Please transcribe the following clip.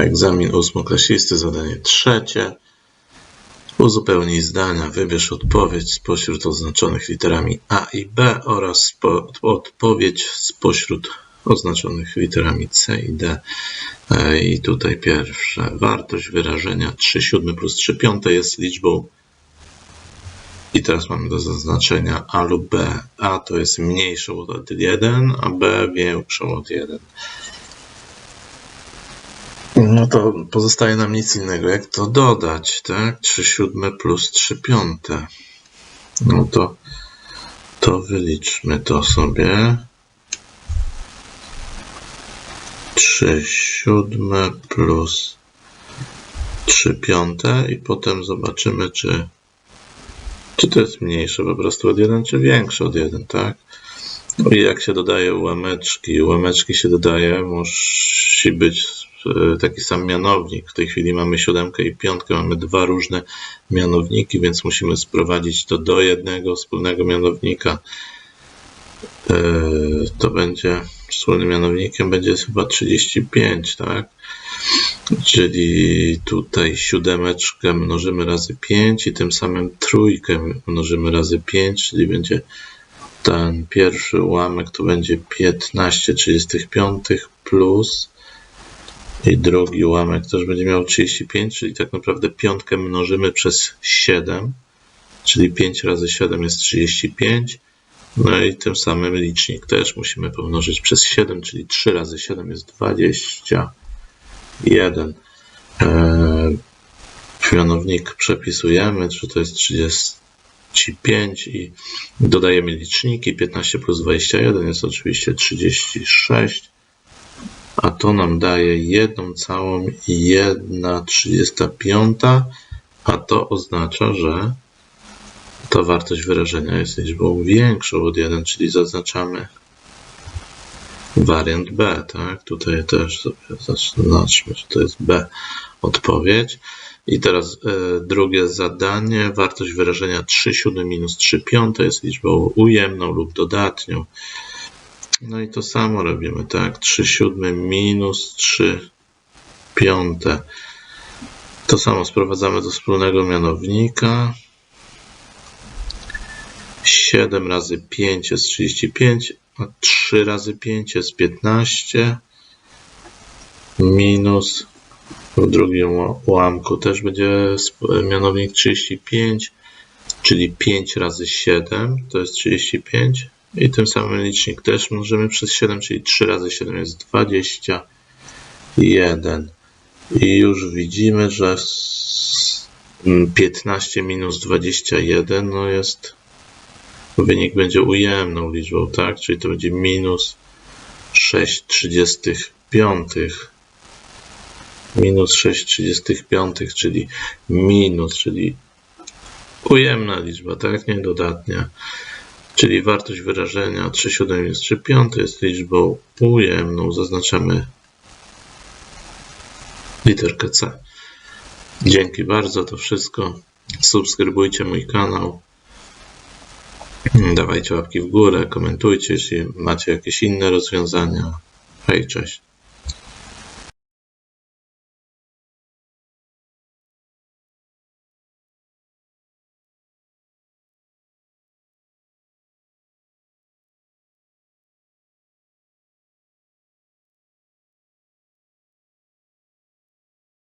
Egzamin ósmoklasisty, zadanie trzecie. Uzupełnij zdania, wybierz odpowiedź spośród oznaczonych literami A i B oraz spo, odpowiedź spośród oznaczonych literami C i D. E, I tutaj pierwsze. Wartość wyrażenia 3 siódme plus 3 piąte jest liczbą i teraz mamy do zaznaczenia A lub B. A to jest mniejszą od 1, a B większą od 1. No to pozostaje nam nic innego, jak to dodać, tak? 3 siódme plus 3 piąte. No to, to wyliczmy to sobie. 3 siódme plus 3 piąte i potem zobaczymy, czy, czy to jest mniejsze po prostu od 1, czy większe od 1, tak? No i jak się dodaje ułameczki, ułameczki się dodaje, musi być taki sam mianownik. W tej chwili mamy siódemkę i piątkę, mamy dwa różne mianowniki, więc musimy sprowadzić to do jednego wspólnego mianownika. E, to będzie wspólnym mianownikiem będzie chyba 35, tak? Czyli tutaj siódemeczkę mnożymy razy 5 i tym samym trójkę mnożymy razy 5, czyli będzie ten pierwszy ułamek to będzie 15 35 plus i drugi ułamek też będzie miał 35, czyli tak naprawdę piątkę mnożymy przez 7, czyli 5 razy 7 jest 35. No i tym samym licznik też musimy pomnożyć przez 7, czyli 3 razy 7 jest 21. Eee, mianownik przepisujemy, czy to jest 35 i dodajemy liczniki. 15 plus 21 jest oczywiście 36, a to nam daje 1 całą i 1 35, a to oznacza, że ta wartość wyrażenia jest liczbą większą od 1, czyli zaznaczamy wariant B, tak? Tutaj też sobie zaznaczmy, że to jest B odpowiedź. I teraz e, drugie zadanie, wartość wyrażenia 3 siódme minus 3 piąte jest liczbą ujemną lub dodatnią. No i to samo robimy, tak? 3 siódme minus 3 piąte. To samo sprowadzamy do wspólnego mianownika. 7 razy 5 jest 35, a 3 razy 5 jest 15 minus w drugim ułamku też będzie mianownik 35, czyli 5 razy 7 to jest 35 i tym samym licznik też mnożymy przez 7, czyli 3 razy 7 jest 21 i już widzimy, że 15 minus 21 no jest wynik będzie ujemną liczbą, tak? Czyli to będzie minus 6 35. Minus 6 35, czyli minus, czyli ujemna liczba, tak? Nie dodatnia. Czyli wartość wyrażenia 3 7 jest 3 5 jest liczbą ujemną. Zaznaczamy literkę C. Dzięki bardzo, to wszystko. Subskrybujcie mój kanał. Dawajcie łapki w górę, komentujcie, jeśli macie jakieś inne rozwiązania. Hej, cześć.